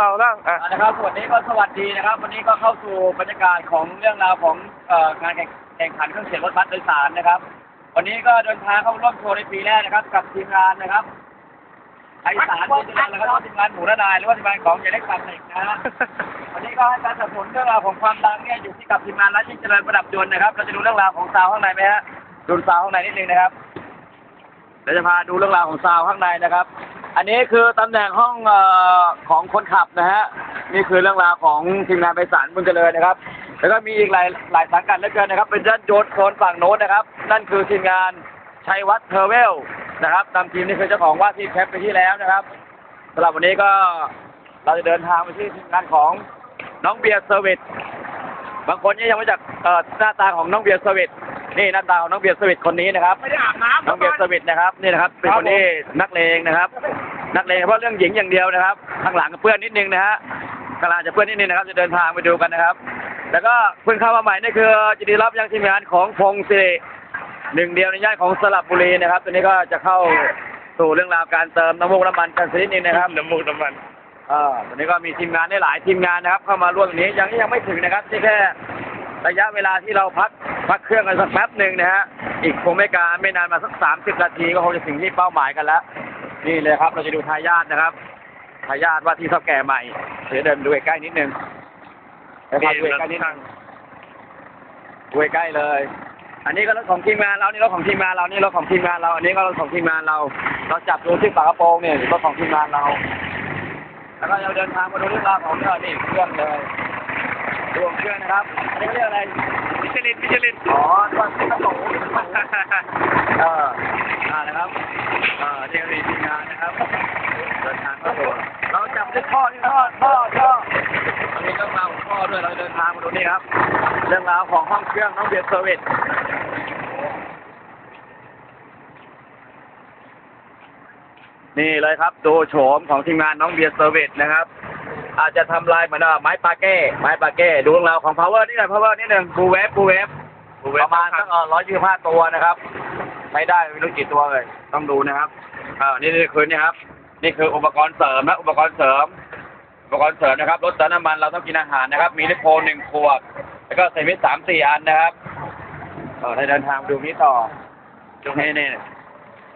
ต่อแล้วอะ นะครับวันนี้ก็สวัสดีนะครับ วันนี้ก็เข้าสู่บรรยากาศของเรื่องราวของเอ่องานแข่งแข่งขันเครื่องเสียงรถบัสโดยสารนะครับ วันนี้ก็เดินทางเข้าร่วมโชว์ในปีแรกนะครับ กับทีมงานนะครับไอสารทีมงานแล้วก็ทีมงานหมูระนายหรือว่าทีมงานของเจเล็กปันเอกนะฮะวันนี้ก็ให้การสนับสนุนเรื่องราวของความดังเนี่ยอยู่ที่กับทีมงานรัชยิ่งเจริญประดับยนต์นะครับเราจะดูเรื่องราวของซาวข้างในไหมฮะดูซาวข้างในนิดนึงนะครับเดี๋ยวจะพาดูเรื่องราวของซาวข้างในนะครับ อันนี้คือตำแหน่งห้องเออของคนขับนะฮะ นี่คือเรื่องราวของทีมงานไปสารบุญเจริญนะครับ แล้วก็มีอีกหลายหลายสังกัดเหลือเกินนะครับ เป็นด้านโยนโซนฝั่งโน้นนะครับ นั่นคือทีมงานชัยวัฒน์เทอร์เวลนะครับนำทีมนี่คือเจ้าของว่าที่แคปไปที่แล้วนะครับสำหรับวันนี้ก็เราจะเดินทางไปที่ทีมงานของน้องเบียร์เซอร์วิส บางคนเนี่ยยังไม่รู้จักเอ่อหน้าตาของน้องเบียร์เซอร์วิส นี่หน้าตาของน้องเบียร์เซอร์วิสคนนี้นะครับไม่ได้อาบน้ำน้องเบียร์สวิตนะครับนี่นะครับเป็นคนที่นักเลงนะครับ นักเลงเฉพาะเรื่องหญิงอย่างเดียวนะครับข้างหลังก็เพื่อนนิดนึงนะฮะข้างหลังจะเพื่อนนิดนึงนะครับ จะเดินทางไปดูกันนะครับ แล้วก็เพิ่งเข้ามาใหม่นี่คือจิดีรับยังทีมงานของพงศิริหนึ่งเดียวในย่านของสระบุรีนะครับตัวนี้ก็จะเข้าสู่เรื่องราวการเติมน้ำมูกน้ำมันกันสักนิดนึงนะครับน้ำมูกน้ำมันเออวันนี้ก็มีทีมงานได้หลายทีมงานนะครับ เข้ามาร่วมตรงนี้ยังยังไม่ถึงนะครับที่แค่ระยะเวลาที่เราพัก พักเครื่องกันสักแป๊บหนึ่งนะฮะ อีกคงไม่การไม่นานมาสักสามสิบนาทีก็คงจะถึงที่เป้าหมายกันแล้ว นี่เลยครับ เราจะดูทายาทนะครับ ทายาทว่าที่เท่าแก่ใหม่ เดี๋ยวเดินดูใกล้นิดนึงเดี๋ยวพาดูใกล้นิดนึงดูใกล้เลย อันนี้ก็รถของทีมงานเรา นี่รถของทีมงานเรา นี่รถของทีมงานเรา อันนี้ก็รถของทีมงานเรา เราจับดูที่ฝากระโปรงเนี่ยรถของทีมงานเรา แล้วก็เราเดินทางมาดูเรื่องราวของเรื่องนี่เครื่องเลยดวงเครื่องนะครับ อันนี้เรียกอะไร มิชลินมิชลินอ๋อตัวที่กระโหลกเอออ่านะครับเออเรียกรีทีมงานนะครับเดินทางเข้าสู่เราจับด้วยท่อนี่ท่อท่อท่อมันมีเรื่องราวของท่อด้วยเราเดินทางมาดูนี่ครับ เรื่องราวของห้องเครื่องน้องเบียร์เซอร์วิสนี่เลยครับดูโฉมของทีมงานน้องเบียร์เซอร์วิสนะครับ อาจจะทำลายเหมือนว่าไม้ปาเก้ไม้ปาเก้ดูเรื่องราวของ power นี่หน่อย power นิดหนึ่งบูเวฟบูเวฟประมาณสักร้อยยี่สิบห้าตัวนะครับใช้ได้ไม่รู้กี่ตัวเลย ต้องดูนะครับอ่านี่นี่คือนี่ครับ นี่คืออุปกรณ์เสริมนะอุปกรณ์เสริม อุปกรณ์เสริมนะครับรถเติมน้ำมันเราต้องกินอาหารนะครับ มีลิโพหนึ่งขวดแล้วก็เซมิสสามสี่อันนะครับเออให้เดินทางดูนี้ต่อตรงนี้นี่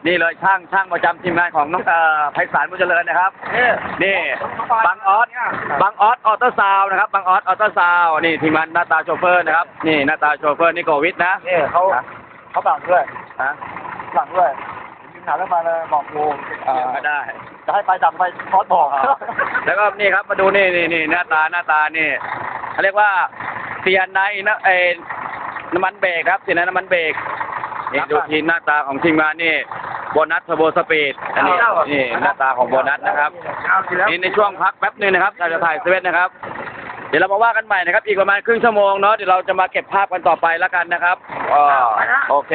นี่เลยช่างช่างประจำทีมงานของน้องเอ่อไพศาลบุญเจริญนะครับ นี่บางออสบางออสออโต้ซาวน์นะครับบางออสออโต้ซาวน์นี่ทีมงานหน้าตาโชเฟอร์นะครับ นี่หน้าตาโชเฟอร์นิโกวิทนะนี่เขาเขาบังด้วยฮะบังด้วยยิงหนาแล้วมาเลยบอกกูเออก็ได้ จะให้ไปดับไปทอดบอกอ่าแล้วก็นี่ครับมาดูนี่นี่นี่หน้าตาหน้าตานี่เขาเรียกว่าเสียนในนะเออน้ำมันเบรกครับเสียนในน้ำมันเบรกนี่ดูทีหน้าตาของทีมงานนี่ โบนัสเทอร์โบสปีดอันนี้นี่หน้าตาของโบนัสนะครับเอาสิแล้วนี่ในช่วงพักแป๊บหนึงนะครับเราจะถ่ายเซเว่นนะครับ เดี๋ยวเรามาว่ากันใหม่นะครับ อีกประมาณครึ่งชั่วโมงเนาะเดี๋ยวเราจะมาเก็บภาพกันต่อไปแล้วกันนะครับอ๋อโอเค